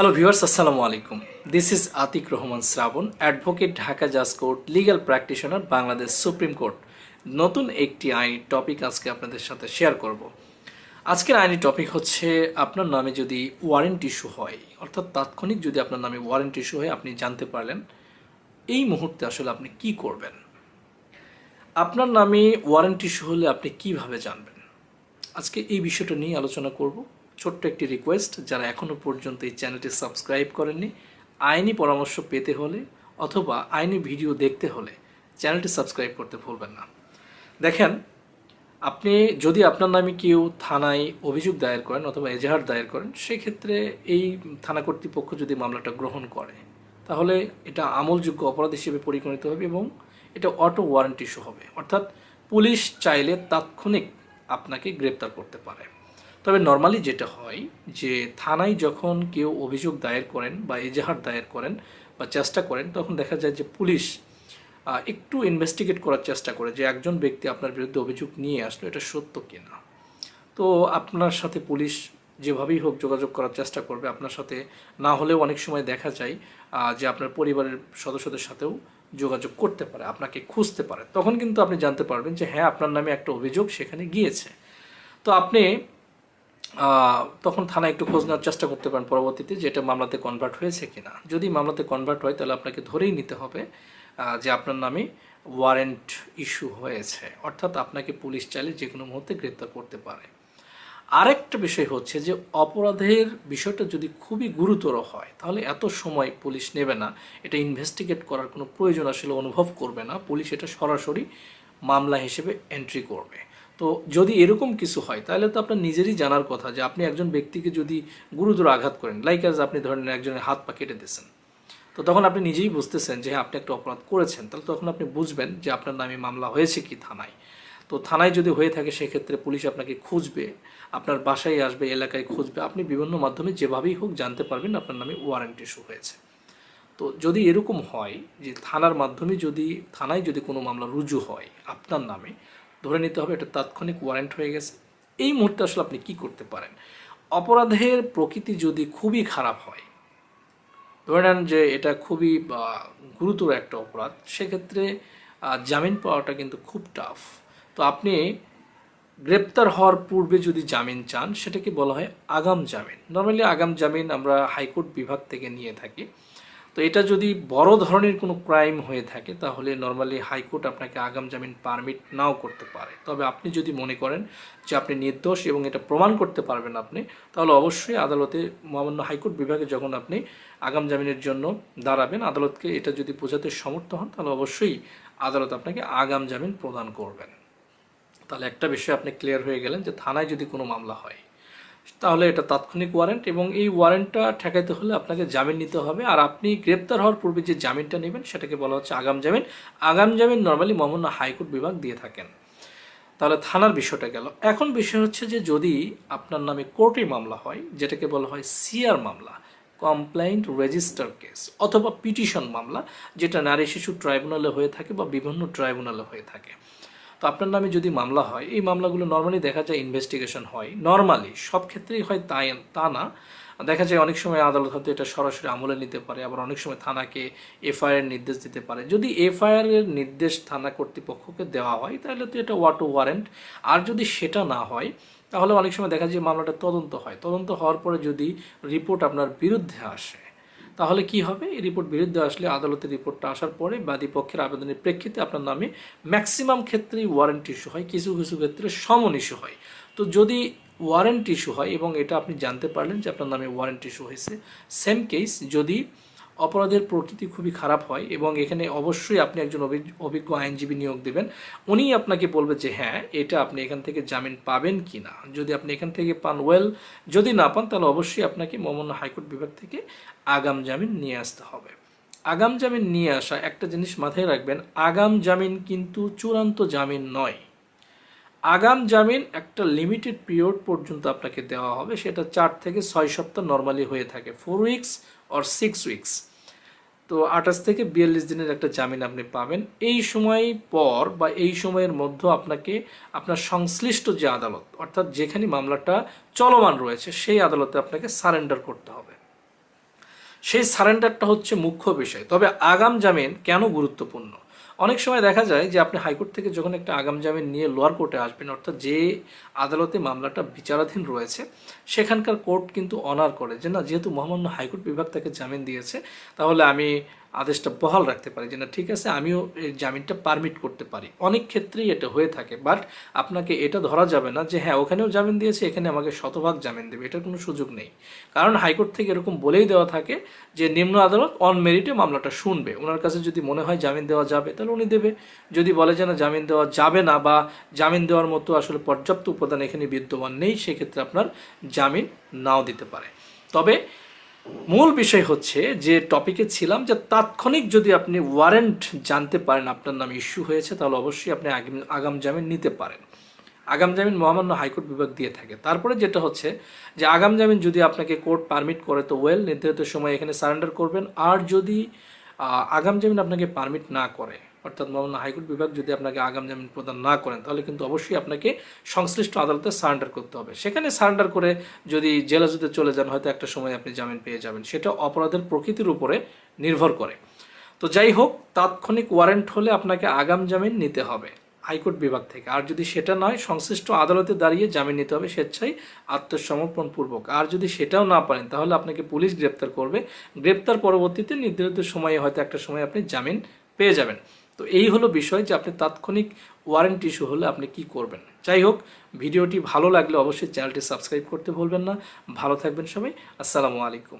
Hello viewers আসসালামু আলাইকুম this is Atik Rahman Shrabon advocate Dhaka জাজ court legal practitioner Bangladesh supreme court নতুন একটি আইনি টপিক আজকে আপনাদের সাথে শেয়ার করব। আজকের আইনি টপিক হচ্ছে আপনার নামে যদি ওয়ারেন্ট ইস্যু হয়, অর্থাৎ তাৎক্ষণিক যদি আপনার নামে ওয়ারেন্ট ইস্যু হয়, আপনি জানতে পারলেন, এই মুহূর্তে আসলে আপনি কি করবেন? আপনার নামে ওয়ারেন্ট ইস্যু হলে আপনি কীভাবে জানবেন? আজকে এই বিষয়টা নিয়ে আলোচনা করব। ছোট্ট একটি রিকোয়েস্ট যারা এখনও পর্যন্ত এই চ্যানেলটি সাবস্ক্রাইব করেননি, আইনি পরামর্শ পেতে হলে অথবা আইনি ভিডিও দেখতে হলে চ্যানেলটি সাবস্ক্রাইব করতে ভুলবেন না। দেখেন, আপনি যদি আপনার নামে কেউ থানায় অভিযোগ দায়ের করেন অথবা এজাহার দায়ের করেন, সেক্ষেত্রে এই থানা কর্তৃপক্ষ যদি মামলাটা গ্রহণ করে, তাহলে এটা আমলযোগ্য অপরাধ হিসেবে পরিগণিত হবে এবং এটা অটো ওয়ারেন্ট ইস্যু হবে। অর্থাৎ পুলিশ চাইলে তাৎক্ষণিক আপনাকে গ্রেপ্তার করতে পারে। তবে নর্মালি যেটা হয় যে থানায় যখন কেউ অভিযোগ দায়ের করেন বা এজাহার দায়ের করেন বা চেষ্টা করেন, তখন দেখা যায় যে পুলিশ একটু ইনভেস্টিগেট করার চেষ্টা করে যে একজন ব্যক্তি আপনার বিরুদ্ধে অভিযোগ নিয়ে আসলো, এটা সত্য কিনা। তো আপনার সাথে পুলিশ যেভাবেই হোক যোগাযোগ করার চেষ্টা করবে, আপনার সাথে না হলেও অনেক সময় দেখা যায় যে আপনার পরিবারের সদস্যদের সাথেও যোগাযোগ করতে পারে, আপনাকে খুঁজতে পারে। তখন কিন্তু আপনি জানতে পারবেন যে হ্যাঁ আপনার নামে একটা অভিযোগ সেখানে গিয়েছে। তো আপনি তখন থানায় একটু খোঁজ নেওয়ার চেষ্টা করতে পারেন পরবর্তীতে যে এটা মামলাতে কনভার্ট হয়েছে কিনা। যদি মামলাতে কনভার্ট হয়, তাহলে আপনাকে ধরেই নিতে হবে যে আপনার নামে ওয়ারেন্ট ইস্যু হয়েছে। অর্থাৎ আপনাকে পুলিশ চাইলে যে কোনো মুহূর্তে গ্রেপ্তার করতে পারে। আরেকটা বিষয় হচ্ছে যে অপরাধের বিষয়টা যদি খুবই গুরুতর হয়, তাহলে এত সময় পুলিশ নেবে না। এটা ইনভেস্টিগেট করার কোনো প্রয়োজন আসলে অনুভব করবে না। পুলিশ এটা সরাসরি মামলা হিসেবে এন্ট্রি করবে। তো যদি এরকম কিছু হয় তাহলে তো আপনার নিজেরই জানার কথা যে আপনি একজন ব্যক্তিকে যদি গুরুতর আঘাত করেন লাইক আজ আপনি ধরেন একজনের হাত পা কেটে দিয়েছেন। তো তখন আপনি নিজেই বুঝতেছেন যে হ্যাঁ, আপনি একটা অপরাধ করেছেন। তাহলে তখন আপনি বুঝবেন যে আপনার নামে মামলা হয়েছে কি থানায়। তো থানায় যদি হয়ে থাকে সেক্ষেত্রে পুলিশ আপনাকে খুঁজবে আপনার বাসায় আসবে এলাকায় খুঁজবে। আপনি বিভিন্ন মাধ্যমে যেভাবেই হোক জানতে পারবেন আপনার নামে ওয়ারেন্ট ইস্যু হয়েছে। তো যদি এরকম হয় যে থানার মাধ্যমে যদি থানায় যদি কোনো মামলা রুজু হয় আপনার নামে ধরে নিতে হবে, এটা তাৎক্ষণিক ওয়ারেন্ট হয়ে গেছে। এই মুহূর্তে আসলে আপনি কি করতে পারেন? অপরাধের প্রকৃতি যদি খুবই খারাপ হয়, ধরে নেন যে এটা খুবই গুরুতর একটা অপরাধ, সেক্ষেত্রে জামিন পাওয়াটা কিন্তু খুব টাফ তো আপনি গ্রেপ্তার হওয়ার পূর্বে যদি জামিন চান, সেটাকে বলা হয় আগাম জামিন। নর্মালি আগাম জামিন আমরা হাইকোর্ট বিভাগ থেকে নিয়ে থাকি। তো এটা যদি বড় ধরনের কোনো ক্রাইম হয়ে থাকে, তাহলে নর্মালি হাইকোর্ট আপনাকে আগাম জামিন পারমিট নাও করতে পারে। তবে আপনি যদি মনে করেন যে আপনি নির্দোষ এবং এটা প্রমাণ করতে পারবেন আপনি, তাহলে অবশ্যই আদালতে, মহামান্য হাইকোর্ট বিভাগে যখন আপনি আগাম জামিনের জন্য দাঁড়াবেন, আদালতকে এটা যদি বোঝাতে সমর্থ হন, তাহলে অবশ্যই আদালত আপনাকে আগাম জামিন প্রদান করবেন। তাহলে একটা বিষয় আপনি ক্লিয়ার হয়ে গেলেন যে থানায় যদি কোনো মামলা হয় তাহলে এটা তাৎক্ষণিক ওয়ারেন্ট এবং এই ওয়ারেন্টটা ঠেকাইতে হলে আপনাকে জামিন নিতে হবে। আর আপনি গ্রেপ্তার হওয়ার পূর্বে যে জামিনটা নেবেন, সেটাকে বলা হচ্ছে আগাম জামিন। আগাম জামিন নর্মালি মহামান্য হাইকোর্ট বিভাগ দিয়ে থাকেন। তাহলে থানার বিষয়টা গেল। এখন বিষয় হচ্ছে যে যদি আপনার নামে কোর্টে মামলা হয়, যেটাকে বলা হয় সিআর মামলা কমপ্লেইন্ট রেজিস্টার কেস অথবা পিটিশন মামলা, যেটা নারী শিশু ট্রাইব্যুনালে হয়ে থাকে বা বিভিন্ন ট্রাইব্যুনালে হয়ে থাকে। তো আপনার নামে যদি মামলা হয়, এই মামলাগুলো নর্মালি দেখা যায় ইনভেস্টিগেশন হয়। নর্মালি সব ক্ষেত্রেই হয় তাই, তা না। দেখা যায় অনেক সময় আদালত হয়তো এটা সরাসরি আমলে নিতে পারে, আবার অনেক সময় থানাকে এফআইআর নির্দেশ দিতে পারে। যদি এফআইআর এর নির্দেশ থানা কর্তৃপক্ষকে দেওয়া হয়, তাহলে তো এটা ওয়াটো ওয়ারেন্ট আর যদি সেটা না হয়, তাহলে অনেক সময় দেখা যায় মামলাটা তদন্ত হয়। তদন্ত হওয়ার পরে যদি রিপোর্ট আপনার বিরুদ্ধে আসে তাহলে কি হবে? এই রিপোর্ট বিরুদ্ধে আসলে আদালতের রিপোর্টটা আসার পরে বাদী পক্ষের আবেদনের প্রেক্ষিতে আপনার নামে ম্যাক্সিমাম ক্ষেত্রেই ওয়ারেন্ট ইস্যু হয়, কিছু কিছু ক্ষেত্রে সমন ইস্যু হয়। তো যদি ওয়ারেন্ট ইস্যু হয় এবং এটা আপনি জানতে পারলেন যে আপনার নামে ওয়ারেন্ট ইস্যু হয়েছে সেম কেস যদি অপরাধের প্রকৃতি খুবই খারাপ হয় এবং এখানে অবশ্যই আপনি একজন অভিজ্ঞ আইনজীবী নিয়োগ দেবেন। উনি আপনাকে বলবে যে হ্যাঁ এটা আপনি এখান থেকে জামিন পাবেন কি না যদি আপনি এখান থেকে পান ওয়েল যদি না পান, তাহলে অবশ্যই আপনাকে মহামান্য হাইকোর্ট বিভাগ থেকে আগাম জামিন নিয়ে আসতে হবে। আগাম জামিন নিয়ে আসা, একটা জিনিস মাথায় রাখবেন, আগাম জামিন কিন্তু চূড়ান্ত জামিন নয়। আগাম জামিন একটা লিমিটেড পিরিয়ড পর্যন্ত আপনাকে দেওয়া হবে, সেটা চার থেকে ছয় সপ্তাহ নর্মালি হয়ে থাকে four weeks or six weeks তো আঠাশ থেকে বিয়াল্লিশ দিনের একটা জামিন আপনি পাবেন। এই সময় পর বা এই সময়ের মধ্যে আপনাকে আপনার সংশ্লিষ্ট যে আদালত, অর্থাৎ যেখানে মামলাটা চলমান রয়েছে, সেই আদালতে আপনাকে সারেন্ডার করতে হবে। সেই সারেন্ডারটা হচ্ছে মুখ্য বিষয়। তবে আগাম জামিন কেন গুরুত্বপূর্ণ? অনেক সময় দেখা যায় যে আপনি হাইকোর্ট থেকে যখন একটা আগাম জামিন নিয়ে লোয়ার কোর্টে আসবেন, অর্থাৎ যে আদালতে মামলাটা বিচারাধীন রয়েছে, সেখানকার কোর্ট কিন্তু অনার করে যে না, যেহেতু মহামান্য হাইকোর্ট বিভাগ তাকে জামিন দিয়েছে, তাহলে আমি আদেশটা বহাল রাখতে পারি যে, না, ঠিক আছে, আমিও এই জামিনটা পারমিট করতে পারি। অনেক ক্ষেত্রেই এটা হয়ে থাকে বাট আপনাকে এটা ধরা যাবে না যে হ্যাঁ ওখানেও জামিন দিয়েছে, এখানে আমাকে শতভাগ জামিন দেবে। এটার কোনো সুযোগ নেই। কারণ হাইকোর্ট থেকে এরকম বলেই দেওয়া থাকে যে, নিম্ন আদালত অন মেরিটে মামলাটা শুনবে। ওনার কাছে যদি মনে হয় জামিন দেওয়া যাবে, তাহলে উনি দেবে। যদি বলে যে, না, জামিন দেওয়া যাবে না বা জামিন দেওয়ার মতো আসলে পর্যাপ্ত উপাদান এখানে বিদ্যমান নেই, সেক্ষেত্রে আপনার জামিন নাও দিতে পারে। তবে মূল বিষয় হচ্ছে যে টপিকে ছিলাম যে তাৎক্ষণিক যদি আপনি ওয়ারেন্ট জানতে পারেন আপনার নাম ইস্যু হয়েছে, তাহলে অবশ্যই আপনি আগাম- জামিন নিতে পারেন। আগাম জামিন মহামান্য হাইকোর্ট বিভাগ দিয়ে থাকে। তারপরে যেটা হচ্ছে যে আগাম জামিন যদি আপনাকে কোর্ট পারমিট করে, তো ওয়েল নির্ধারিত সময় এখানে সারেন্ডার করবেন। আর যদি আগাম জামিন আপনাকে পারমিট না করে অর্থাৎ মহামান্য হাইকোর্ট বিভাগ যদি আপনাকে আগাম জামিন প্রদান না করেন, তাহলে কিন্তু অবশ্যই আপনাকে সংশ্লিষ্ট আদালতে সারেন্ডার করতে হবে। সেখানে সারেন্ডার করে যদি জেলাজুতে চলে যান, হয়তো একটা সময় আপনি জামিন পেয়ে যাবেন। সেটা অপরাধের প্রকৃতির উপরে নির্ভর করে। তো যাই হোক, তাৎক্ষণিক ওয়ারেন্ট হলে আপনাকে আগাম জামিন নিতে হবে হাইকোর্ট বিভাগ থেকে। আর যদি সেটা নয়, সংশ্লিষ্ট আদালতে দাঁড়িয়ে জামিন নিতে হবে স্বেচ্ছায় আত্মসমর্পণ পূর্বক আর যদি সেটাও না পারেন, তাহলে আপনাকে পুলিশ গ্রেপ্তার করবে। গ্রেপ্তার পরবর্তীতে নির্ধারিত সময়ে হয়তো একটা সময় আপনি জামিন পেয়ে যাবেন। তো এই হলো বিষয় যে আপনি তাৎক্ষণিক ওয়ারেন্ট ইস্যু হলে আপনি কি করবেন। যাই হোক ভিডিওটি ভালো লাগলে অবশ্যই চ্যানেলটি সাবস্ক্রাইব করতে ভুলবেন না। ভালো থাকবেন সবাই। আসসালামু আলাইকুম।